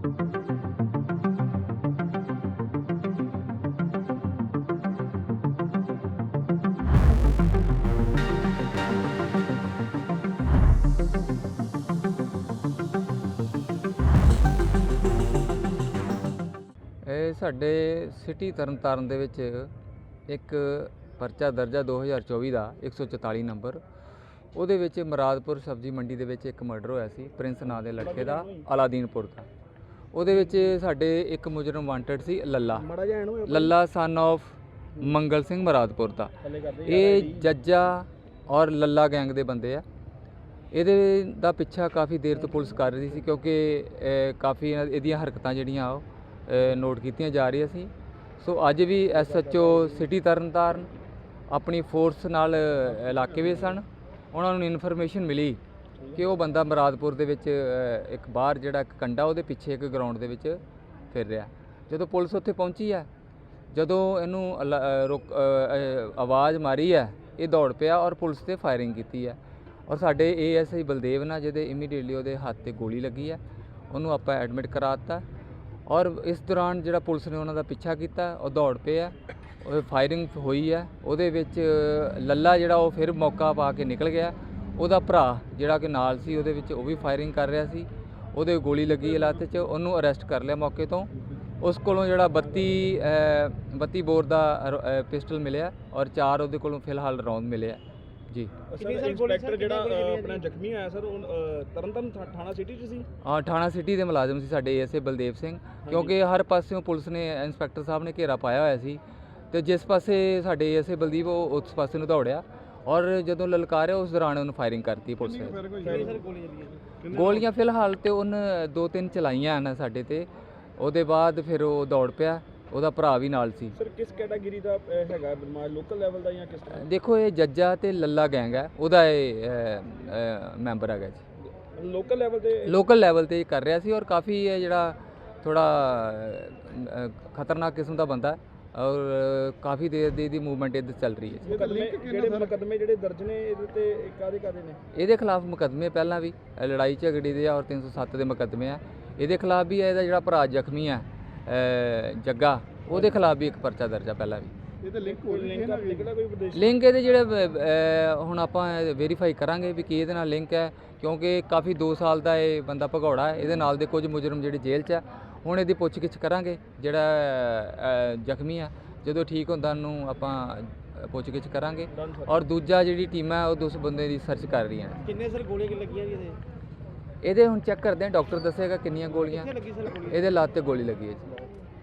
ਇਹ ਸਾਡੇ ਸਿਟੀ ਤਰਨਤਾਰਨ ਦੇ ਵਿੱਚ ਇੱਕ ਪਰਚਾ ਦਰਜਾ 2024 ਦਾ 144 ਨੰਬਰ। ਉਹਦੇ ਵਿੱਚ ਮਰਾਦਪੁਰ ਸਬਜ਼ੀ ਮੰਡੀ ਦੇ ਵਿੱਚ ਇੱਕ ਮਰਡਰ ਹੋਇਆ ਸੀ, ਪ੍ਰਿੰਸ ਨਾਂ ਦੇ ਲੜਕੇ ਦਾ, ਅਲਾਦੀਨਪੁਰ ਦਾ। ਉਹਦੇ ਵਿੱਚ ਸਾਡੇ ਇੱਕ ਮੁਜਰਮ ਵਾਂਟਡ ਸੀ ਲੱਲਾ। ਮੜਾ ਜਿਹਾ ਇਹਨੂੰ ਲੱਲਾ ਸਨ of ਮੰਗਲ ਸਿੰਘ ਮਰਾਦਪੁਰ ਦਾ। ਇਹ ਜੱਜਾ ਔਰ ਲੱਲਾ ਗੈਂਗ ਦੇ ਬੰਦੇ ਆ। ਇਹਦੇ ਦਾ ਪਿੱਛਾ ਕਾਫੀ ਦੇਰ ਤੋਂ ਪੁਲਿਸ ਕਰ ਰਹੀ ਸੀ ਕਿਉਂਕਿ ਕਾਫੀ ਇਹਦੀਆਂ ਹਰਕਤਾਂ ਜਿਹੜੀਆਂ ਉਹ ਨੋਟ ਕੀਤੀਆਂ ਜਾ ਰਹੀਆਂ ਸੀ। ਸੋ ਅੱਜ ਵੀ ਐਸਐਚਓ ਸਿਟੀ ਤਰਨਤਾਰਨ ਆਪਣੀ ਫੋਰਸ ਨਾਲ ਇਲਾਕੇ ਵਿੱਚ ਸਨ। ਉਹਨਾਂ ਨੂੰ ਇਨਫੋਰਮੇਸ਼ਨ ਮਿਲੀ। ਕਿ ਉਹ ਬੰਦਾ ਮਰਾਦਪੁਰ ਦੇ ਵਿੱਚ ਇੱਕ ਬਾਹਰ ਜਿਹੜਾ ਇੱਕ ਕੰਡਾ ਉਹਦੇ ਪਿੱਛੇ ਇੱਕ ਗਰਾਊਂਡ ਦੇ ਵਿੱਚ ਫਿਰ ਰਿਹਾ। ਜਦੋਂ ਪੁਲਿਸ ਉੱਥੇ ਪਹੁੰਚੀ ਹੈ, ਜਦੋਂ ਇਹਨੂੰ ਰੁਕ- ਆਵਾਜ਼ ਮਾਰੀ ਹੈ, ਇਹ ਦੌੜ ਪਿਆ ਔਰ ਪੁਲਿਸ ਤੇ ਫਾਇਰਿੰਗ ਕੀਤੀ ਹੈ। ਔਰ ਸਾਡੇ ਏਐਸਆਈ ਬਲਦੇਵ ਨਾਲ ਜਿਹਦੇ ਇਮੀਡੀਏਟਲੀ ਉਹਦੇ ਹੱਥ ਤੇ ਗੋਲੀ ਲੱਗੀ ਹੈ, ਉਹਨੂੰ ਆਪਾਂ ਐਡਮਿਟ ਕਰਾ ਦਿੱਤਾ। ਔਰ ਇਸ ਦੌਰਾਨ ਜਿਹੜਾ ਪੁਲਿਸ ਨੇ ਉਹਨਾਂ ਦਾ ਪਿੱਛਾ ਕੀਤਾ, ਉਹ ਦੌੜ ਪਿਆ ਉਹ ਫਾਇਰਿੰਗ ਹੋਈ ਹੈ। ਉਹਦੇ ਵਿੱਚ ਲੱਲਾ ਜਿਹੜਾ ਉਹ ਫਿਰ ਮੌਕਾ ਪਾ ਕੇ ਨਿਕਲ ਗਿਆ। ਉਹਦਾ ਭਰਾ ਜਿਹੜਾ ਕਿ ਨਾਲ ਸੀ ਉਹਦੇ ਵਿੱਚ ਉਹ ਵੀ ਫਾਇਰਿੰਗ ਕਰ ਰਿਹਾ ਸੀ। ਉਹਦੇ ਗੋਲੀ ਲੱਗੀ ਲੱਤ 'ਚ ਉਹਨੂੰ ਅਰੈਸਟ ਕਰ ਲਿਆ ਮੌਕੇ ਤੋਂ। ਉਸ ਕੋਲੋਂ ਜਿਹੜਾ 32 ਅ, 32 ਬੋਰ ਦਾ ਪਿਸਟਲ ਮਿਲਿਆ ਔਰ ਚਾਰ ਉਹਦੇ ਕੋਲੋਂ ਫਿਲਹਾਲ ਰੌਂਦ ਮਿਲਿਆ। ਜੀ। ਸਰ? ਇੰਸਪੈਕਟਰ ਜਿਹੜਾ ਆਪਣਾ ਜ਼ਖਮੀ ਹੋਇਆ ਸਰ ਥਾ- ਥਾਣਾ ਸਿਟੀ ਚ ਸੀ? ਹਾਂ ਥਾਣਾ ਸਿਟੀ ਦੇ ਮੁਲਾਜ਼ਮ ਸੀ ਸਾਡੇ ਏਐਸਏ ਬਲਦੇਵ ਸਿੰਘ। ਕਿਉਂਕਿ ਹਰ ਪਾਸਿਓਂ ਪੁਲਿਸ ਨੇ ਇੰਸਪੈਕਟਰ ਸਾਹਿਬ ਨੇ ਘੇਰਾ ਪਾਇਆ ਹੋਇਆ ਸੀ। ਤੇ ਜਿਸ ਪਾਸੇ ਸਾਡੇ ਏਐਸਏ ਬਲਦੀਪ ਉਹ ਉਸ ਪਾਸੇ ਨੂੰ ਦੌੜਿਆ। ਔਰ ਜਦੋਂ ਲਲਕਾਰਿਆ ਉਸ ਦੌਰਾਨ ਉਹਨੂੰ ਫਾਇਰਿੰਗ ਕਰਤੀ ਪੁਲਿਸ ਨੇ ਗੋਲੀਆਂ ਫਿਲਹਾਲ ਤੇ ਉਹਨ ਦੋ ਤਿੰਨ ਚਲਾਈਆਂ ਹਨ ਸਾਡੇ ਤੇ। ਉਹਦੇ ਬਾਅਦ ਫਿਰ ਉਹ ਦੌੜ ਪਿਆ। ਉਹਦਾ ਭਰਾ ਵੀ ਨਾਲ ਸੀ। ਸਰ ਕਿਸ ਕੈਟਾਗਰੀ ਦਾ ਹੈਗਾ? ਬਦਮਾਸ਼ ਲੋਕਲ ਲੈਵਲ ਦਾ ਜਾਂ ਕਿਸ ਤਰ੍ਹਾਂ? ਦੇਖੋ ਇਹ ਜੱਜਾ ਤੇ ਲੱਲਾ ਗੈਂਗ ਹੈ। ਉਹਦਾ ਇਹ ਮੈਂਬਰ ਹੈਗਾ ਜੀ। ਲੋਕਲ ਲੈਵਲ ਤੇ ਲੋਕਲ ਲੈਵਲ ਤੇ ਇਹ ਕਰ ਰਿਹਾ ਸੀ ਔਰ ਕਾਫੀ ਇਹ ਜਿਹੜਾ ਥੋੜਾ ਖਤਰਨਾਕ ਕਿਸਮ ਦਾ ਬੰਦਾ ਹੈ। ਔਰ ਕਾਫੀ ਦੇਰ ਦੀ ਇਹਦੀ ਮੂਵਮੈਂਟ ਇਹਦੇ ਚੱਲ ਰਹੀ ਹੈ ਜਿਹੜੇ ਮੁਕੱਦਮੇ? ਜਿਹੜੇ ਦਰਜ ਨੇ ਇਹਦੇ ਤੇ ਕਾਦੇ ਕਾਦੇ ਨੇ ਇਹਦੇ ਖਿਲਾਫ ਮੁਕੱਦਮੇ ਪਹਿਲਾਂ ਵੀ ਲੜਾਈ ਝਗੜੇ ਦੇ ਔਰ 307 ਦੇ ਮੁਕੱਦਮੇ ਆ। ਇਹਦੇ ਖਿਲਾਫ ਵੀ ਇਹਦਾ ਜਿਹੜਾ ਭਰਾ ਜ਼ਖਮੀ ਆ ਜੱਗਾ ਉਹਦੇ ਖਿਲਾਫ ਵੀ ਇੱਕ ਪਰਚਾ ਦਰਜ ਆ ਪਹਿਲਾਂ ਵੀ। ਇਹ ਤਾਂ ਲਿੰਕ ਹੋ ਕੋਈ ਵਿਦੇਸ਼? ਇਹਦੇ ਜਿਹੜੇ ਹੁਣ ਆਪਾਂ ਵੈਰੀਫਾਈ ਕਰਾਂਗੇ ਵੀ ਕੀ ਇਹਦੇ ਨਾਲ ਲਿੰਕ ਹੈ ਕਿਉਂਕਿ ਕਾਫੀ 2 ਸਾਲ ਦਾ ਇਹ ਬੰਦਾ ਭਗੌੜਾ ਹੈ ਇਹਦੇ ਨਾਲ ਦੇ ਕੁਝ ਮੁਜਰਮ ਜਿਹੜੇ ਜੇਲ੍ਹ 'ਚ ਆ ਹੁਣ ਇਹਦੀ ਪੁੱਛਗਿੱਛ ਕਰਾਂਗੇ ਜਿਹੜਾ ਜ਼ਖਮੀ ਆ ਜਦੋਂ ਠੀਕ ਹੁੰਦਾ ਨੂੰ ਆਪਾਂ ਪੁੱਛਗਿੱਛ ਕਰਾਂਗੇ. ਔਰ ਦੂਜਾ ਜਿਹੜੀ ਟੀਮ ਹੈ ਉਹ ਉਸ ਬੰਦੇ ਦੀ ਸਰਚ ਕਰ ਰਹੀਆਂ ਨੇ। ਕਿੰਨੇ ਸਰ ਗੋਲੀਆਂ ਲੱਗੀਆਂ ਜੀ ਇਹਦੇ? ਇਹਦੇ ਹੁਣ ਚੈੱਕ ਕਰਦੇ ਆ ਡਾਕਟਰ ਦੱਸੇਗਾ ਕਿੰਨੀਆਂ ਗੋਲੀਆਂ। ਇਹਦੇ ਲੱਤ ਤੇ ਗੋਲੀ ਲੱਗੀ ਹੈ ਜੀ।